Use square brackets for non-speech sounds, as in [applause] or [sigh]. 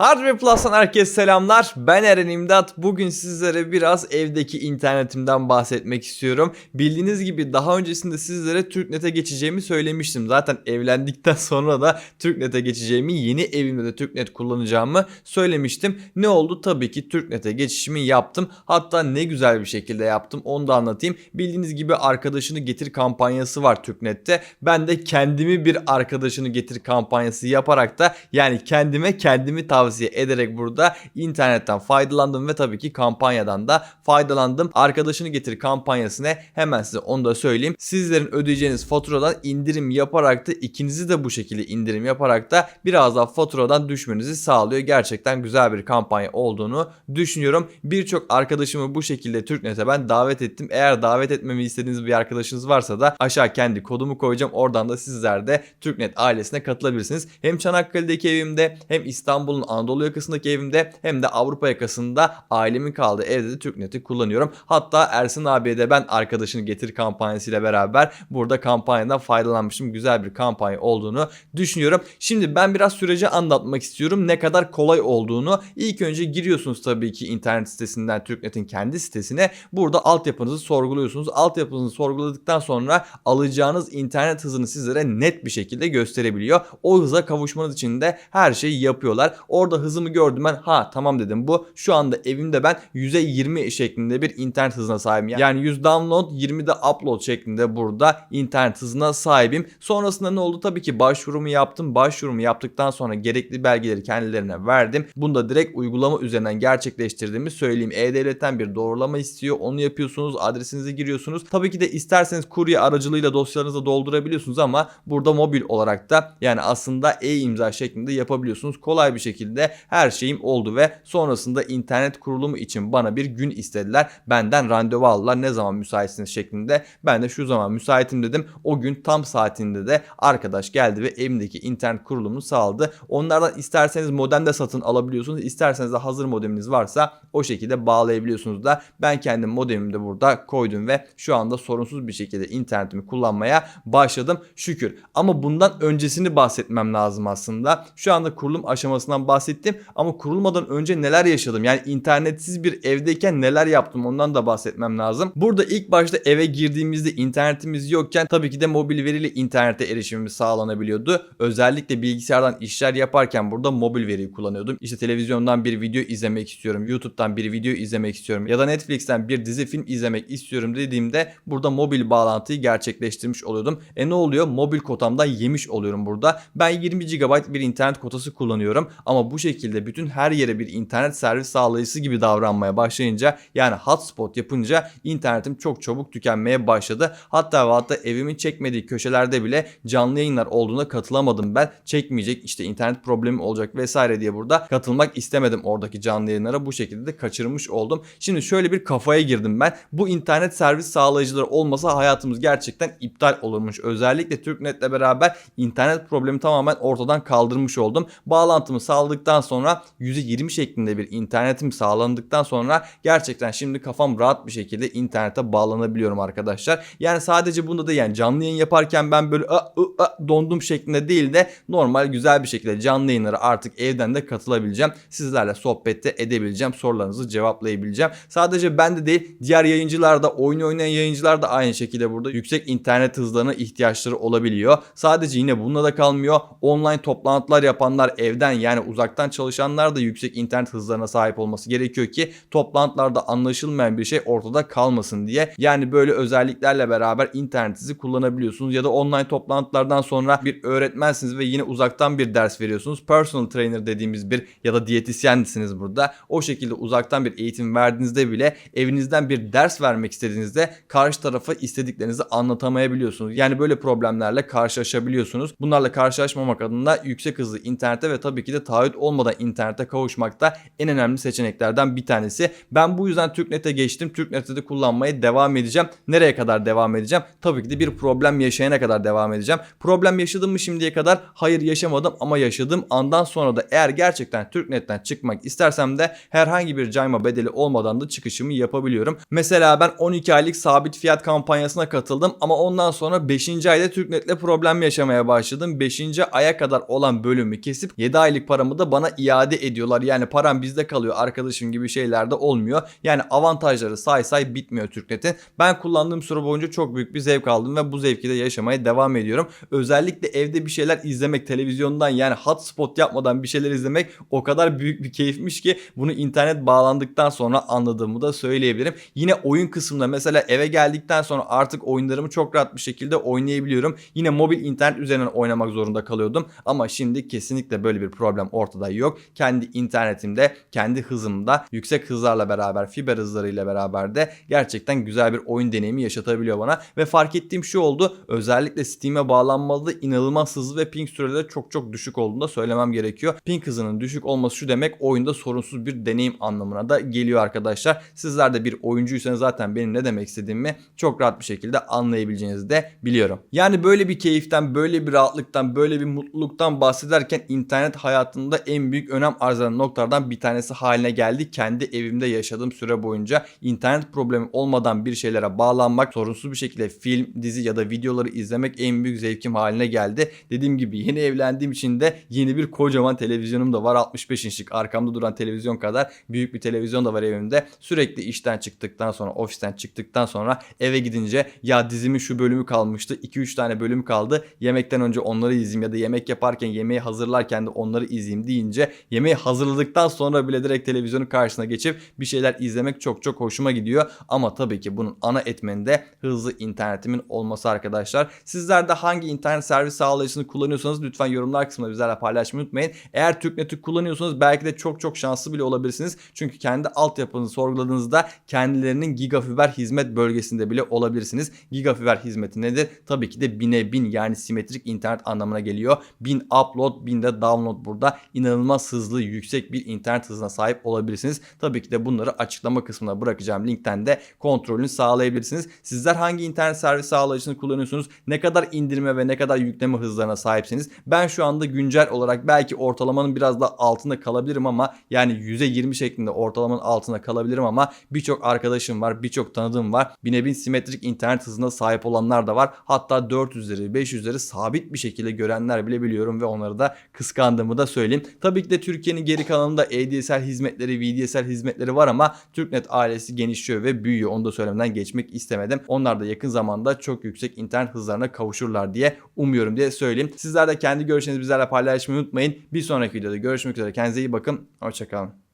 Hardware Plus'tan herkese selamlar. Ben Eren İmdat. Bugün sizlere biraz evdeki internetimden bahsetmek istiyorum. Bildiğiniz gibi daha öncesinde sizlere TürkNet'e geçeceğimi söylemiştim. Zaten evlendikten [laughs] sonra da TürkNet'e geçeceğimi, yeni evimde de TürkNet kullanacağımı söylemiştim. Ne oldu? Tabii ki TürkNet'e geçişimi yaptım. Hatta ne güzel bir şekilde yaptım onu da anlatayım. Bildiğiniz gibi arkadaşını getir kampanyası var TürkNet'te. Ben de kendimi bir arkadaşını getir kampanyası yaparak da yani kendime kendimi tavsiye ederek burada internetten faydalandım ve tabii ki kampanyadan da faydalandım. Arkadaşını getir kampanyasına hemen size onu da söyleyeyim. Sizlerin ödeyeceğiniz faturadan indirim yaparak da ikinizi de bu şekilde indirim yaparak da biraz daha faturadan düşmenizi sağlıyor. Gerçekten güzel bir kampanya olduğunu düşünüyorum. Birçok arkadaşımı bu şekilde TürkNet'e ben davet ettim. Eğer davet etmemi istediğiniz bir arkadaşınız varsa da aşağı kendi kodumu koyacağım. Oradan da sizler de TürkNet ailesine katılabilirsiniz. Hem Çanakkale'deki evimde hem İstanbul'un Anadolu yakasındaki evimde hem de Avrupa yakasında ailemin kaldığı evde de TürkNet'i kullanıyorum. Hatta Ersin abiye de ben arkadaşını getir kampanyasıyla beraber burada kampanyadan faydalanmışım. Güzel bir kampanya olduğunu düşünüyorum. Şimdi ben biraz süreci anlatmak istiyorum. Ne kadar kolay olduğunu. İlk önce giriyorsunuz tabii ki internet sitesinden TürkNet'in kendi sitesine. Burada altyapınızı sorguluyorsunuz. Altyapınızı sorguladıktan sonra alacağınız internet hızını sizlere net bir şekilde gösterebiliyor. O hıza kavuşmanız için de her şeyi yapıyorlar. Orada hızımı gördüm ben. Ha tamam dedim bu. Şu anda evimde ben %20 şeklinde bir internet hızına sahibim. Yani 100 download 20 de upload şeklinde burada internet hızına sahibim. Sonrasında ne oldu? Tabii ki başvurumu yaptım. Başvurumu yaptıktan sonra gerekli belgeleri kendilerine verdim. Bunu da direkt uygulama üzerinden gerçekleştirdiğimi söyleyeyim. E-Devlet'ten bir doğrulama istiyor. Onu yapıyorsunuz. Adresinizi giriyorsunuz. Tabii ki de isterseniz kurye aracılığıyla dosyalarınızı doldurabiliyorsunuz ama burada mobil olarak da yani aslında e-imza şeklinde yapabiliyorsunuz. Kolay bir şekilde her şeyim oldu ve sonrasında internet kurulumu için bana bir gün istediler. Benden randevu aldılar. Ne zaman müsaitsiniz şeklinde. Ben de şu zaman müsaitim dedim. O gün tam saatinde de arkadaş geldi ve evimdeki internet kurulumunu sağladı. Onlardan isterseniz modem de satın alabiliyorsunuz. İsterseniz de hazır modeminiz varsa o şekilde bağlayabiliyorsunuz da. Ben kendim modemimi de burada koydum ve şu anda sorunsuz bir şekilde internetimi kullanmaya başladım. Şükür. Ama bundan öncesini bahsetmem lazım aslında. Şu anda kurulum aşamasından bahsettim ama kurulmadan önce neler yaşadım? Yani internetsiz bir evdeyken neler yaptım ondan da bahsetmem lazım. Burada ilk başta eve girdiğimizde internetimiz yokken tabii ki de mobil veriyle internete erişimimiz sağlanabiliyordu. Özellikle bilgisayardan işler yaparken burada mobil veriyi kullanıyordum. İşte televizyondan bir video izlemek istiyorum. YouTube'dan bir video izlemek istiyorum. Ya da Netflix'ten bir dizi film izlemek istiyorum dediğimde burada mobil bağlantıyı gerçekleştirmiş oluyordum. E ne oluyor? Mobil kotamdan yemiş oluyorum burada. Ben 20 GB bir internet kotası kullanıyorum ama bu şekilde bütün her yere bir internet servis sağlayıcısı gibi davranmaya başlayınca yani hotspot yapınca internetim çok çabuk tükenmeye başladı. Hatta ve hatta evimin çekmediği köşelerde bile canlı yayınlar olduğuna katılamadım ben. Çekmeyecek işte internet problemi olacak vesaire diye burada katılmak istemedim oradaki canlı yayınlara. Bu şekilde de kaçırmış oldum. Şimdi şöyle bir kafaya girdim ben. Bu internet servis sağlayıcıları olmasa hayatımız gerçekten iptal olurmuş. Özellikle TürkNet'le beraber internet problemi tamamen ortadan kaldırmış oldum. Bağlantımı sağladıktan sonra %20 şeklinde bir internetim sağlandıktan sonra gerçekten şimdi kafam rahat bir şekilde internete bağlanabiliyorum arkadaşlar. Yani sadece bunda da yani canlı yayın yaparken ben böyle a, a, a, dondum şeklinde değil de normal güzel bir şekilde canlı yayınlara artık evden de katılabileceğim. Sizlerle sohbette edebileceğim. Sorularınızı cevaplayabileceğim. Sadece ben de değil diğer yayıncılar da oyun oynayan yayıncılar da aynı şekilde burada yüksek internet hızlarına ihtiyaçları olabiliyor. Sadece yine bununla da kalmıyor. Online toplantılar yapanlar evden yani uzaktan çalışanlar da yüksek internet hızlarına sahip olması gerekiyor ki toplantılarda anlaşılmayan bir şey ortada kalmasın diye. Yani böyle özelliklerle beraber internetinizi kullanabiliyorsunuz ya da online toplantılardan sonra bir öğretmensiniz ve yine uzaktan bir ders veriyorsunuz. Personal trainer dediğimiz bir ya da diyetisyensiniz burada. O şekilde uzaktan bir eğitim verdiğinizde bile evinizden bir ders vermek istediğinizde karşı tarafa istediklerinizi anlatamayabiliyorsunuz. Yani böyle problemlerle karşılaşabiliyorsunuz. Bunlarla karşılaşmamak adına yüksek hızlı internete ve tabii ki de taahhüt olmadan internete kavuşmak da en önemli seçeneklerden bir tanesi. Ben bu yüzden TürkNet'e geçtim. TürkNet'te de kullanmaya devam edeceğim. Nereye kadar devam edeceğim? Tabii ki de bir problem yaşayana kadar devam edeceğim. Problem yaşadım mı şimdiye kadar? Hayır yaşamadım ama yaşadığım andan sonra da eğer gerçekten TürkNet'ten çıkmak istersem de herhangi bir cayma bedeli olmadan da çıkışımı yapabiliyorum. Mesela ben 12 aylık sabit fiyat kampanyasına katıldım ama ondan sonra 5. ayda TürkNet'le problem yaşamaya başladım. 5. aya kadar olan bölümü kesip 7 aylık paramı da bana iade ediyorlar. Yani param bizde kalıyor arkadaşım gibi şeyler de olmuyor. Yani avantajları say say bitmiyor Türknet'in. Ben kullandığım süre boyunca çok büyük bir zevk aldım ve bu zevki de yaşamaya devam ediyorum. Özellikle evde bir şeyler izlemek televizyondan yani hotspot yapmadan bir şeyler izlemek o kadar büyük bir keyifmiş ki bunu internet bağlandıktan sonra anladığımı da söyleyebilirim. Yine oyun kısmında mesela eve geldikten sonra artık oyunlarımı çok rahat bir şekilde oynayabiliyorum. Yine mobil internet üzerinden oynamak zorunda kalıyordum ama şimdi kesinlikle böyle bir problem ortada yok. Kendi internetimde, kendi hızımda, yüksek hızlarla beraber, fiber hızlarıyla beraber de gerçekten güzel bir oyun deneyimi yaşatabiliyor bana ve fark ettiğim şu oldu. Özellikle Steam'e bağlanmalı inanılmaz hızlı ve ping süreleri çok çok düşük olduğunu da söylemem gerekiyor. Ping hızının düşük olması şu demek oyunda sorunsuz bir deneyim anlamına da geliyor arkadaşlar. Sizler de bir oyuncuysanız zaten benim ne demek istediğimi çok rahat bir şekilde anlayabileceğinizi de biliyorum. Yani böyle bir keyiften, böyle bir rahatlıktan, böyle bir mutluluktan bahsederken internet hayatında en büyük önem arz eden noktalardan bir tanesi haline geldi. Kendi evimde yaşadığım süre boyunca internet problemi olmadan bir şeylere bağlanmak, sorunsuz bir şekilde film, dizi ya da videoları izlemek en büyük zevkim haline geldi. Dediğim gibi yeni evlendiğim için de yeni bir kocaman televizyonum da var. 65 inçlik arkamda duran televizyon kadar büyük bir televizyon da var evimde. Sürekli işten çıktıktan sonra, ofisten çıktıktan sonra eve gidince ya dizimin şu bölümü kalmıştı. 2-3 tane bölüm kaldı. Yemekten önce onları izleyeyim ya da yemek yaparken yemeği hazırlarken de onları izleyeyim deyince yemeği hazırladıktan sonra bile direkt televizyonun karşısına geçip bir şeyler izlemek çok çok hoşuma gidiyor. Ama tabii ki bunun ana etmeni de hızlı internetimin olması arkadaşlar. Sizler de hangi internet servis sağlayıcısını kullanıyorsanız lütfen yorumlar kısmında bizlerle paylaşmayı unutmayın. Eğer TürkNet'i kullanıyorsanız belki de çok çok şanslı bile olabilirsiniz. Çünkü kendi altyapınızı sorguladığınızda kendilerinin gigafiber hizmet bölgesinde bile olabilirsiniz. Gigafiber hizmeti nedir? Tabii ki de bine bin yani simetrik internet anlamına geliyor. Bin upload, bin de download burada. İnanılmaz hızlı, yüksek bir internet hızına sahip olabilirsiniz. Tabii ki de bunları açıklama kısmına bırakacağım linkten de kontrolünü sağlayabilirsiniz. Sizler hangi internet servis sağlayıcısını kullanıyorsunuz? Ne kadar indirme ve ne kadar yükleme hızlarına sahipsiniz? Ben şu anda güncel olarak belki ortalamanın biraz da altında kalabilirim ama yani %20 şeklinde ortalamanın altında kalabilirim ama birçok arkadaşım var, birçok tanıdığım var. Bine bin simetrik internet hızına sahip olanlar da var. Hatta 400'leri, 500'leri sabit bir şekilde görenler bile biliyorum ve onları da kıskandığımı da söyleyeyim. Tabii ki de Türkiye'nin geri kalanında ADSL hizmetleri, VDSL hizmetleri var ama Türknet ailesi genişliyor ve büyüyor. Onu da söylemeden geçmek istemedim. Onlar da yakın zamanda çok yüksek internet hızlarına kavuşurlar diye umuyorum diye söyleyeyim. Sizler de kendi görüşlerinizi bizlerle paylaşmayı unutmayın. Bir sonraki videoda görüşmek üzere. Kendinize iyi bakın. Hoşçakalın.